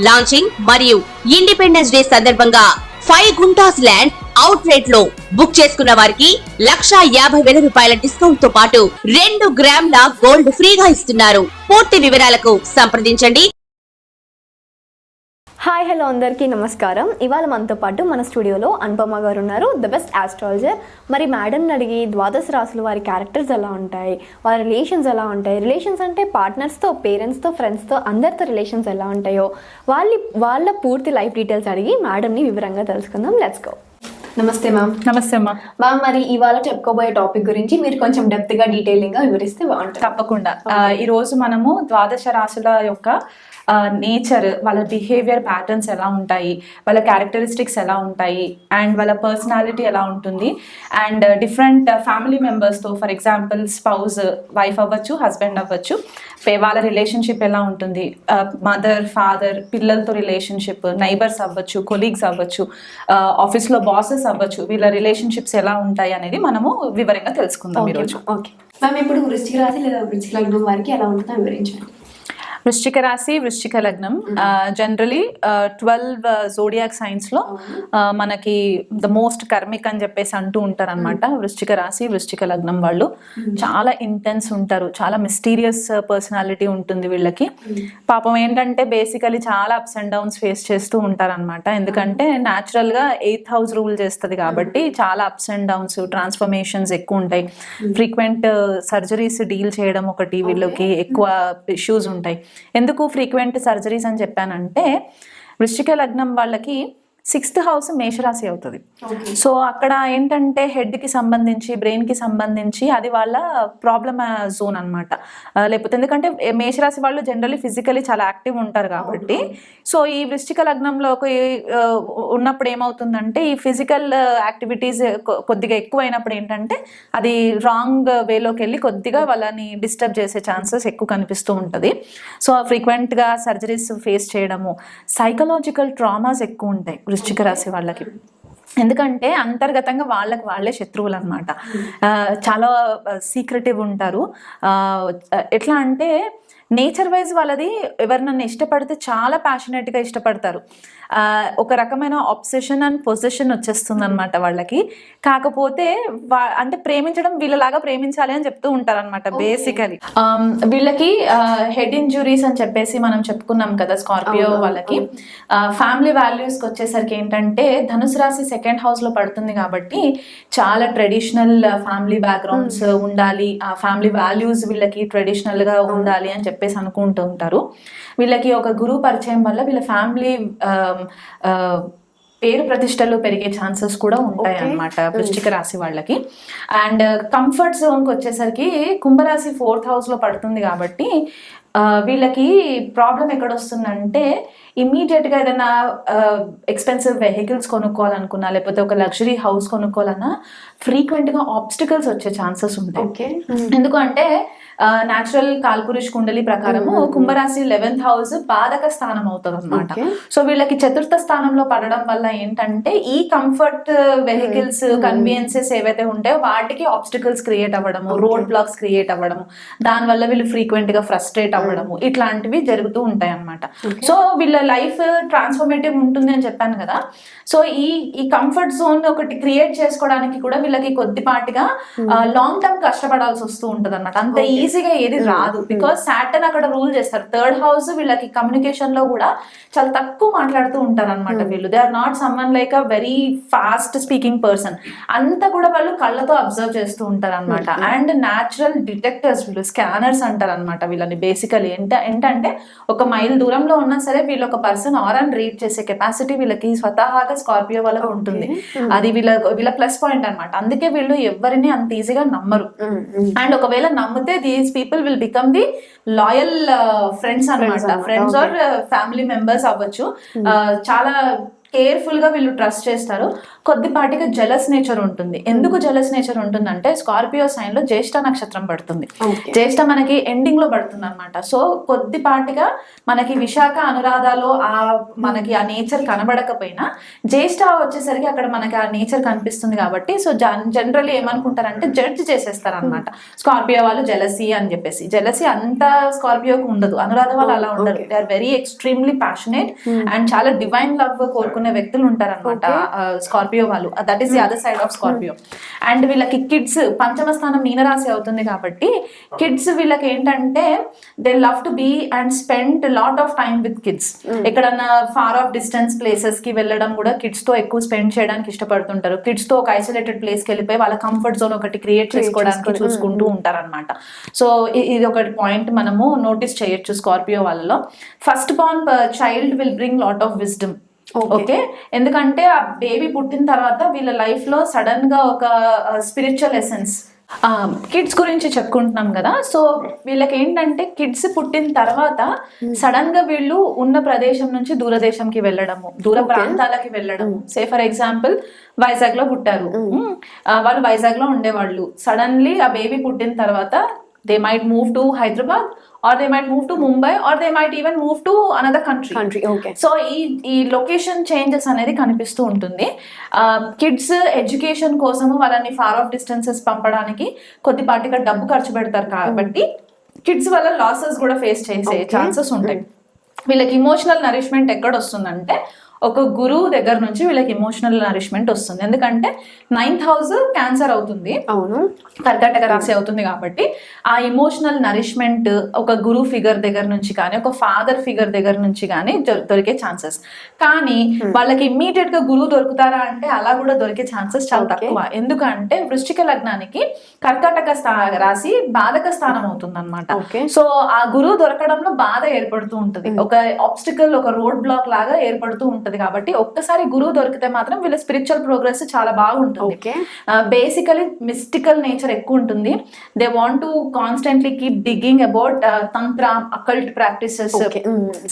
Launching మరియు independence day సందర్భంగా five guntas land out రేట్లో బుక్ చేసుకున్న వారికి లక్షా యాభై వేల రూపాయల డిస్కౌంట్తో పాటు రెండు గ్రాముల గోల్డ్ ఫ్రీగా ఇస్తున్నారు. పూర్తి వివరాలకు సంప్రదించండి. హాయ్ హలో అందరికీ నమస్కారం. ఇవాళ మనతో పాటు మన స్టూడియోలో అనుపమ గారు ఉన్నారు. ద బెస్ట్ ఆస్ట్రాలజర్ మరి మేడంని అడిగి ద్వాదశ రాసులు వారి క్యారెక్టర్స్ ఎలా ఉంటాయి? వారి రిలేషన్స్ ఎలా ఉంటాయి? రిలేషన్స్ అంటే పార్ట్నర్స్తో పేరెంట్స్తో ఫ్రెండ్స్తో అందరితో రిలేషన్స్ ఎలా ఉంటాయో. వాళ్ళ వాళ్ళ పూర్తి లైఫ్ డీటెయిల్స్ అడిగి మేడంని వివరంగా తెలుసుకుందాం. లెట్స్ గో నమస్తే మ్యామ్ నమస్తే అమ్మా మ్యామ్ మరి ఇవాళ చెప్పుకోబోయే టాపిక్ గురించి మీరు కొంచెం డెప్త్గా డీటెయిలింగ్గా వివరిస్తే బాగుంటుంది. తప్పకుండా. ఈ రోజు మనము ద్వాదశ రాశుల యొక్క నేచర్ వాళ్ళ బిహేవియర్ ప్యాటర్న్స్ ఎలా ఉంటాయి వాళ్ళ క్యారెక్టరిస్టిక్స్ ఎలా ఉంటాయి అండ్ వాళ్ళ పర్సనాలిటీ ఎలా ఉంటుంది అండ్ డిఫరెంట్ ఫ్యామిలీ మెంబర్స్తో ఫర్ ఎగ్జాంపుల్ స్పౌజ్ వైఫ్ అవ్వచ్చు హస్బెండ్ అవ్వచ్చు వాళ్ళ రిలేషన్షిప్ ఎలా ఉంటుంది మదర్ ఫాదర్ పిల్లలతో రిలేషన్షిప్ నైబర్స్ అవ్వచ్చు కొలీగ్స్ అవ్వచ్చు ఆఫీస్లో బాసెస్ అవ్వచ్చు. వీళ్ళ రిలేషన్షిప్స్ ఎలా ఉంటాయి అనేది మనము వివరంగా తెలుసుకుందాం ఈరోజు. ఓకే మ్యామ్ ఇప్పుడు వృశ్చిక రాశి లేదా వృశ్చిక లగ్నం వారికి ఎలా ఉంటుందో వివరించండి. వృశ్చిక రాశి వృశ్చిక లగ్నం. జనరలీ ట్వెల్వ్ జోడియాక్ సైన్స్లో ఆ, మనకి ద మోస్ట్ కర్మిక్ అని చెప్పేసి అంటూ ఉంటారు అనమాట వృశ్చిక రాశి వృశ్చిక లగ్నం వాళ్ళు. చాలా ఇంటెన్స్ ఉంటారు. చాలా మిస్టీరియస్ పర్సనాలిటీ ఉంటుంది వీళ్ళకి. పాపం ఏంటంటే బేసికలీ చాలా అప్స్ అండ్ డౌన్స్ ఫేస్ చేస్తూ ఉంటారు అనమాట ఎందుకంటే న్యాచురల్గా ఎయిత్ హౌస్ రూల్ చేస్తుంది కాబట్టి చాలా అప్స్ అండ్ డౌన్స్ ట్రాన్స్ఫర్మేషన్స్ ఎక్కువ ఉంటాయి. ఫ్రీక్వెంట్ సర్జరీస్ డీల్ చేయడం ఒకటి వీళ్ళకి ఎక్కువ ఇష్యూస్ ఉంటాయి. ఎందుకు ఫ్రీక్వెంట్ సర్జరీస్ అని చెప్పానంటే వృశ్చిక లగ్నం వాళ్ళకి సిక్స్త్ హౌస్ మేషరాశి అవుతుంది. సో అక్కడ ఏంటంటే head కి సంబంధించి brain కి సంబంధించి అది వాళ్ళ ప్రాబ్లమ్ జోన్ అనమాట లేకపోతే ఎందుకంటే మేషరాశి వాళ్ళు జనరల్లీ ఫిజికలీ చాలా యాక్టివ్ ఉంటారు కాబట్టి. సో ఈ లగ్నంలోకి ఆ, ఉన్నప్పుడు ఏమవుతుందంటే ఈ ఫిజికల్ యాక్టివిటీస్ కొద్దిగా ఎక్కువ అయినప్పుడు ఏంటంటే అది రాంగ్ వేలోకి వెళ్ళి కొద్దిగా వాళ్ళని డిస్టర్బ్ చేసే ఛాన్సెస్ ఎక్కువ కనిపిస్తూ ఉంటుంది. సో ఫ్రీక్వెంట్గా సర్జరీస్ ఫేస్ చేయడము. సైకలాజికల్ ట్రామాస్ ఎక్కువ ఉంటాయి. వృశ్చిక రాశి వాళ్ళకి. ఎందుకంటే అంతర్గతంగా వాళ్ళకి వాళ్ళే శత్రువులు అనమాట చాలా సీక్రెటివ్ ఉంటారు. ఎట్లా అంటే నేచర్ వైజ్ వాళ్ళది ఎవరినన్నా ఇష్టపడితే చాలా ప్యాషనెట్గా ఇష్టపడతారు. ఆ, ఒక రకమైన ఆబ్సెషన్ అండ్ పొజిషన్ వచ్చేస్తుంది అనమాట వాళ్ళకి. కాకపోతే వా- అంటే ప్రేమించడం వీళ్ళలాగా ప్రేమించాలి అని చెప్తూ ఉంటారు అనమాట బేసికలీ వీళ్ళకి హెడ్ ఇంజురీస్ అని చెప్పేసి మనం చెప్పుకున్నాం కదా స్కార్పియో వాళ్ళకి. ఫ్యామిలీ వాల్యూస్కి వచ్చేసరికి ఏంటంటే ధనుసు రాశి సెకండ్ హౌస్లో పడుతుంది కాబట్టి చాలా ట్రెడిషనల్ ఫ్యామిలీ బ్యాక్గ్రౌండ్స్ ఉండాలి. ఆ ఫ్యామిలీ వాల్యూస్ వీళ్ళకి ట్రెడిషనల్గా ఉండాలి అని చెప్పేసి అనుకుంటూ ఉంటారు. వీళ్ళకి ఒక గురువు పరిచయం వల్ల వీళ్ళ ఫ్యామిలీ పేరు ప్రతిష్టలు పెరిగే ఛాన్సెస్ కూడా ఉంటాయి అన్నమాట వృశ్చిక రాశి వాళ్ళకి. అండ్ కంఫర్ట్ జోన్కి వచ్చేసరికి కుంభరాశి ఫోర్త్ హౌస్లో పడుతుంది కాబట్టి వీళ్ళకి ప్రాబ్లం ఎక్కడ వస్తుందంటే ఇమ్మీడియట్గా ఏదైనా ఎక్స్పెన్సివ్ వెహికల్స్ కొనుక్కోవాలనుకున్నా లేకపోతే ఒక లగ్జరీ హౌస్ కొనుక్కోవాలన్నా ఫ్రీక్వెంట్గా ఆబ్స్టికల్స్ వచ్చే ఛాన్సెస్ ఉంటాయి. ఎందుకంటే న్యాచురల్ కాల్పురుష్ కుండలి ప్రకారము కుంభరాశి లెవెన్త్ హౌస్ బాధక స్థానం అవుతుంది అనమాట. సో వీళ్ళకి చతుర్థ స్థానంలో పడడం వల్ల ఏంటంటే ఈ కంఫర్ట్ వెహికల్స్ కన్వీనియన్సెస్ ఏవైతే ఉంటాయో వాటికి ఆబ్స్టికల్స్ క్రియేట్ అవ్వడము రోడ్ బ్లాక్స్ క్రియేట్ అవ్వడము దాని వల్ల వీళ్ళు ఫ్రీక్వెంట్గా ఫ్రస్ట్రేట్ అవ్వడము ఇట్లాంటివి జరుగుతూ ఉంటాయి అన్నమాట సో వీళ్ళ లైఫ్ ట్రాన్స్ఫర్మేటివ్ ఉంటుంది అని చెప్పాను కదా. సో ఈ ఈ కంఫర్ట్ జోన్ ఒకటి క్రియేట్ చేసుకోవడానికి కూడా వీళ్ళకి కొద్దిపాటిగా లాంగ్ టర్మ్ కష్టపడాల్సి వస్తూ ఉంటది అనమాట అంత ఈజీగా ఏది రాదు. బికాస్ సాటర్న్ అక్కడ రూల్ చేస్తారు. థర్డ్ హౌస్ వీళ్ళకి కమ్యూనికేషన్లో కూడా చాలా తక్కువ మాట్లాడుతూ ఉంటారు అనమాట వీళ్ళు. They are not someone like a very fast speaking person అంతా కూడా వాళ్ళు కళ్ళతో అబ్జర్వ్ చేస్తూ ఉంటారు అనమాట అండ్ న్యాచురల్ డిటెక్టర్స్ వీళ్ళు స్కానర్స్ అంటారు అనమాట వీళ్ళని బేసికలీ ఏంట ఏంటంటే ఒక మైల్ దూరంలో ఉన్నా సరే వీళ్ళు ఒక పర్సన్ ఆరన్ రీడ్ చేసే కెపాసిటీ వీళ్ళకి స్వతహాగా స్కార్పియో వాళ్ళకి ఉంటుంది. అది వీళ్ళ వీళ్ళ ప్లస్ పాయింట్ అన్నమాట. అందుకే వీళ్ళు ఎవరిని అంత ఈజీగా నమ్మరు. అండ్ ఒకవేళ నమ్మితే these people will become the loyal friends అన్నమాట. ఫ్రెండ్స్ ఆర్ ఫ్యామిలీ మెంబర్స్ అవ్వచ్చు. Uh, చాలా కేర్ఫుల్గా వీళ్ళు ట్రస్ట్ చేస్తారు. కొద్దిపాటిగా జలస్ నేచర్ ఉంటుంది. ఎందుకు జలస్ నేచర్ ఉంటుందంటే స్కార్పియో సైన్లో జ్యేష్ఠ నక్షత్రం పడుతుంది. జ్యేష్ఠ మనకి ఎండింగ్లో పడుతుంది అనమాట సో కొద్దిపాటిగా మనకి విశాఖ అనురాధాలో ఆ మనకి ఆ నేచర్ కనబడకపోయినా జ్యేష్ఠ వచ్చేసరికి అక్కడ మనకి ఆ నేచర్ కనిపిస్తుంది కాబట్టి సో జనరల్లీ ఏమనుకుంటారంటే జడ్జ్ చేసేస్తారు అనమాట స్కార్పియో వాళ్ళు జెలసీ అని చెప్పేసి. జెలసీ అంత స్కార్పియోకి ఉండదు. అనురాధ వాళ్ళు అలా ఉండరు. They are very extremely passionate and చాలా డివైన్ లవ్ కోరుకునే వ్యక్తులు ఉంటారు అనమాట స్కార్పియో వాళ్ళు that is the other side of Scorpio and వీళ్ళకి కిడ్స్ పంచమ స్థానం మీనరాశి అవుతుంది కాబట్టి కిడ్స్ వీళ్ళకి ఏంటంటే they love to be and spend lot of time with kids ఎక్కడన్నా ఫార్ ఆఫ్ డిస్టెన్స్ ప్లేసెస్కి వెళ్ళడం కూడా కిడ్స్తో ఎక్కువ స్పెండ్ చేయడానికి ఇష్టపడుతుంటారు. కిడ్స్తో ఒక ఐసోలేటెడ్ ప్లేస్కి వెళ్ళిపోయి వాళ్ళ కంఫర్ట్ జోన్ ఒకటి క్రియేట్ చేసుకోవడానికి చూసుకుంటూ ఉంటారన్నమాట. సో ఇది ఒక పాయింట్ మనము నోటీస్ చేయొచ్చు స్కార్పియో వాళ్ళలో. First born child will bring lot of wisdom okay. ఎందుకంటే ఆ బేబీ పుట్టిన తర్వాత వీళ్ళ లైఫ్లో సడన్గా ఒక స్పిరిచువల్ ఎసెన్స్ కిడ్స్ గురించి చెప్పుకుంటున్నాం కదా. సో వీళ్ళకి ఏంటంటే కిడ్స్ పుట్టిన తర్వాత సడన్గా వీళ్ళు ఉన్న ప్రదేశం నుంచి దూరదేశంకి వెళ్ళడము దూర ప్రాంతాలకి వెళ్ళడము. సే ఫర్ ఎగ్జాంపుల్ వైజాగ్లో పుట్టారు. మ్మ్. ఆ, వాళ్ళు వైజాగ్లో ఉండేవాళ్ళు. సడన్లీ ఆ బేబీ పుట్టిన తర్వాత they might move to Hyderabad or they might move to Mumbai or they might even move to another country country okay so ఈ ఈ లొకేషన్ చేంజెస్ అనేది కనిపిస్తూ ఉంటుంది. కిడ్స్ ఎడ్యుకేషన్ కోసము వాళ్ళని ఫార్ ఆఫ్ డిస్టెన్సెస్ పంపడానికి కొద్దిపాటిగా డబ్బు ఖర్చు పెడతారు కాబట్టి కిడ్స్ వల్ల లాసెస్ కూడా ఫేస్ చేసే ఛాన్సెస్ ఉంటాయి. వీళ్ళకి ఇమోషనల్ నరిష్మెంట్ ఎక్కడ వస్తుందంటే ఒక గురువు దగ్గర నుంచి వీళ్ళకి ఇమోషనల్ నరిష్మెంట్ వస్తుంది. ఎందుకంటే నైన్త్ హౌస్ క్యాన్సర్ అవుతుంది. అవును. కర్కాటక రాశి అవుతుంది కాబట్టి ఆ ఇమోషనల్ నరిష్మెంట్ ఒక గురు ఫిగర్ దగ్గర నుంచి కానీ ఒక ఫాదర్ ఫిగర్ దగ్గర నుంచి కానీ దొరికే ఛాన్సెస్ కానీ వాళ్ళకి ఇమ్మీడియట్గా గురువు దొరుకుతారా అంటే అలా కూడా దొరికే ఛాన్సెస్ చాలా తక్కువ. ఎందుకంటే వృశ్చిక లగ్నానికి కర్కాటక స్థా రాశి బాధక స్థానం అవుతుంది అనమాట. సో ఆ గురువు దొరకడంలో బాధ ఏర్పడుతూ ఉంటుంది. ఒక ఆబ్స్టికల్ ఒక రోడ్ బ్లాక్ లాగా ఏర్పడుతూ ఉంటది. కాబట్టి ఒక్కసారి గురువు దొరికితే మాత్రం వీళ్ళ స్పిరిచువల్ ప్రోగ్రెస్ చాలా బాగుంటుంది. బేసికలీ మిస్టికల్ నేచర్ ఎక్కువ ఉంటుంది. They want to constantly keep digging about tantra occult practices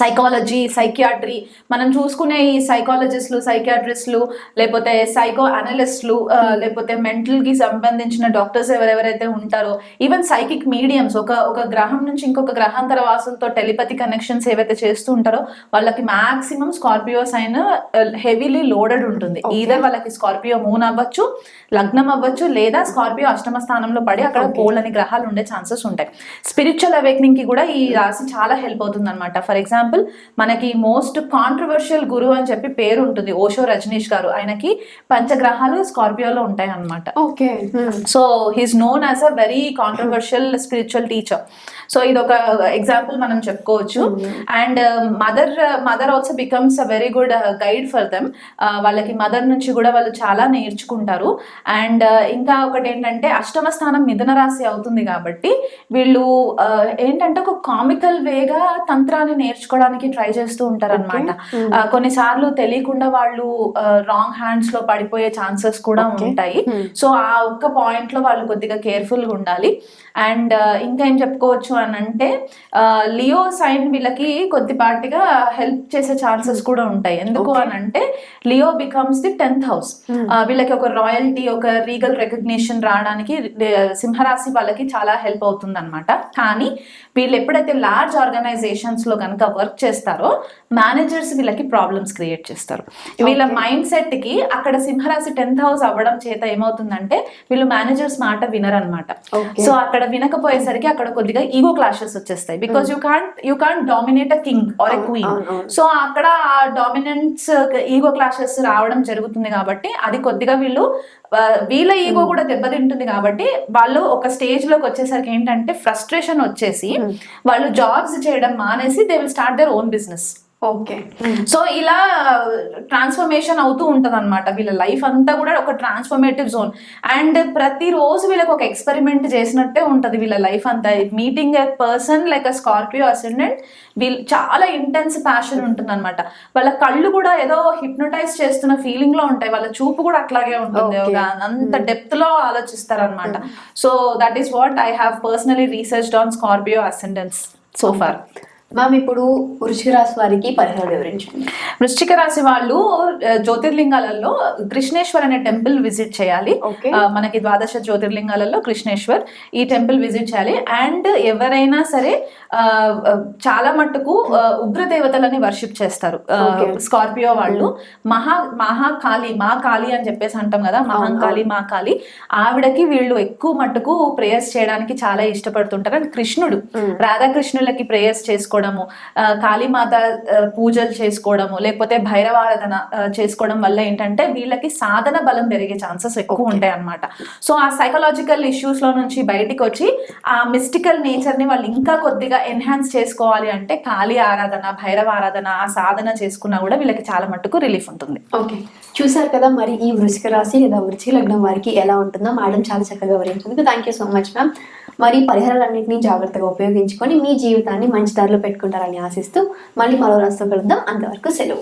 psychology psychiatry మనం చూసుకునే ఈ సైకాలజిస్టులు సైకియాట్రిస్టులు లేకపోతే సైకో అనలిస్టులు లేకపోతే మెంటల్కి సంబంధించిన డాక్టర్స్ ఎవరెవరైతే ఉంటారో ఈవెన్ సైకిక్ మీడియంస్ ఒక ఒక గ్రహం నుంచి ఇంకొక గ్రహాంతర వాసులతో టెలిపతి కనెక్షన్స్ ఏవైతే చేస్తూ ఉంటారో వాళ్ళకి maximum Scorpio sign heavily loaded ఉంటుంది. ఈధర్ వాళ్ళకి స్కార్పియో మూన్ అవ్వచ్చు లగ్నం అవ్వచ్చు లేదా స్కార్పియో అష్టమ స్థానంలో పడి అక్కడ కోల్డ్ అని గ్రహాలు ఉండే ఛాన్సెస్ ఉంటాయి. స్పిరిచువల్ అవేక్నింగ్కి కూడా ఈ రాశి చాలా హెల్ప్ అవుతుంది అనమాట ఫర్ ఎగ్జాంపుల్ మనకి మోస్ట్ కాంట్రవర్షియల్ గురువు అని చెప్పి పేరు ఉంటుంది ఓషో రజనీష్ గారు. ఆయనకి పంచగ్రహాలు స్కార్పియోలో ఉంటాయి అన్నమాట okay so he's known as a very controversial spiritual teacher so ఇది ఒక ఎగ్జాంపుల్ మనం చెప్పుకోవచ్చు. And mother mother also becomes a very good guide for them వాళ్ళకి మదర్ నుంచి కూడా వాళ్ళు చాలా నేర్చుకుంటారు. అండ్ ఇంకా ఒకటి ఏంటంటే అష్టమ స్థానం మిథున రాశి అవుతుంది కాబట్టి వీళ్ళు ఏంటంటే ఒక కామికల్ వేగా తంత్రాన్ని నేర్చుకోవడానికి ట్రై చేస్తూ ఉంటారు అనమాట కొన్నిసార్లు తెలియకుండా వాళ్ళు రాంగ్ హ్యాండ్స్లో పడిపోయే ఛాన్సెస్ కూడా ఉంటాయి. సో ఆ ఒక్క పాయింట్లో వాళ్ళు కొద్దిగా కేర్ఫుల్గా ఉండాలి. అండ్ ఇంకా ఏం చెప్పుకోవచ్చు అని అంటే లియో సైన్ వీళ్ళకి కొద్దిపాటిగా హెల్ప్ చేసే ఛాన్సెస్ కూడా ఉంటాయి. ఎందుకు అని అంటే Leo becomes the tenth house వీళ్ళకి ఒక రాయల్టీ ఒక రీగల్ రికగ్నిషన్ రావడానికి సింహరాశి వాళ్ళకి చాలా హెల్ప్ అవుతుంది అనమాట కానీ వీళ్ళు ఎప్పుడైతే లార్జ్ ఆర్గనైజేషన్స్లో కనుక వర్క్ చేస్తారో మేనేజర్స్ వీళ్ళకి ప్రాబ్లమ్స్ క్రియేట్ చేస్తారు. వీళ్ళ మైండ్ సెట్కి అక్కడ సింహరాశి టెన్త్ హౌస్ అవ్వడం చేత ఏమవుతుందంటే వీళ్ళు మేనేజర్స్ మాట వినరనమాట. సో అక్కడ వినకపోయేసరికి అక్కడ కొద్దిగా ఈగో క్లాషెస్ వచ్చేస్తాయి. Because you can't you can't dominate a king or a queen. So అక్కడ ఆ డామినెన్స్ ఈగో క్లాషెస్ రావడం జరుగుతుంది కాబట్టి అది కొద్దిగా వీళ్ళు వీళ్ళ ఈగో కూడా దెబ్బతింటుంది కాబట్టి వాళ్ళు ఒక స్టేజ్లోకి వచ్చేసరికి ఏంటంటే ఫ్రస్ట్రేషన్ వచ్చేసి వాళ్ళు జాబ్స్ చేయడం మానేసి they will start their own business okay. So ఇలా ట్రాన్స్ఫర్మేషన్ అవుతూ ఉంటది అనమాట వీళ్ళ లైఫ్ అంతా కూడా ఒక ట్రాన్స్ఫర్మేటివ్ జోన్. అండ్ ప్రతిరోజు వీళ్ళకి ఒక ఎక్స్పెరిమెంట్ చేసినట్టే ఉంటది వీళ్ళ లైఫ్ అంతా. Meeting a person like a Scorpio ascendant వీళ్ళు చాలా ఇంటెన్స్ ప్యాషన్ ఉంటుంది అనమాట వాళ్ళ కళ్ళు కూడా ఏదో హిప్నటైజ్ చేస్తున్న ఫీలింగ్లో ఉంటాయి. వాళ్ళ చూపు కూడా అట్లాగే ఉంటుంది. ఒక అంత డెప్త్లో ఆలోచిస్తారు అనమాట so that is what I have personally researched on Scorpio ascendants so far ma'am ఇప్పుడు వృషిక రాశి వారికి పరిహారం వివరించండి. వృశ్చిక రాశి వాళ్ళు జ్యోతిర్లింగాలలో కృష్ణేశ్వర్ అనే టెంపుల్ విజిట్ చేయాలి. మనకి ద్వాదశ జ్యోతిర్లింగాలలో కృష్ణేశ్వర్ ఈ టెంపుల్ విజిట్ చేయాలి. అండ్ ఎవరైనా సరే చాలా మట్టుకు ఆ, ఉగ్ర దేవతలని వర్షిప్ చేస్తారు. స్కార్పియో వాళ్ళు. మహా మహాకాళి మా కాళి అని చెప్పేసి అంటాం కదా మహాకాళి మా కాళి. ఆవిడకి వీళ్ళు ఎక్కువ మట్టుకు ప్రేయర్స్ చేయడానికి చాలా ఇష్టపడుతుంటారు. అండ్ కృష్ణుడు రాధాకృష్ణులకి ప్రేయర్స్ చేసుకోవడము కాళీమాత పూజలు చేసుకోవడము లేకపోతే భైరవారాధన చేసుకోవడం వల్ల ఏంటంటే వీళ్ళకి సాధన బలం పెరిగే ఛాన్సెస్ ఎక్కువ ఉంటాయి అన్నమాట. సో ఆ సైకలాజికల్ ఇష్యూస్లో నుంచి బయటికి వచ్చి ఆ మిస్టికల్ నేచర్ని వాళ్ళు ఇంకా కొద్దిగా ఎన్హాన్స్ చేసుకోవాలి అంటే కాళీ ఆరాధన భైరవ ఆరాధన ఆ సాధన చేసుకున్నా కూడా వీళ్ళకి చాలా మట్టుకు రిలీఫ్ ఉంటుంది. ఓకే. చూసారు కదా మరి ఈ వృషిక రాశి లేదా వృశ్చిక లగ్నం వారికి ఎలా ఉంటుందో? మేడం చాలా చక్కగా వివరించినందుకు thank you so much ma'am. మరి పరిహారాలన్నింటినీ జాగ్రత్తగా ఉపయోగించుకొని మీ జీవితాన్ని మంచి దారిలో పెట్టుకుంటారని ఆశిస్తూ మళ్ళీ మరో రాష్ట్రం కలుద్దాం. అంతవరకు సెలవు.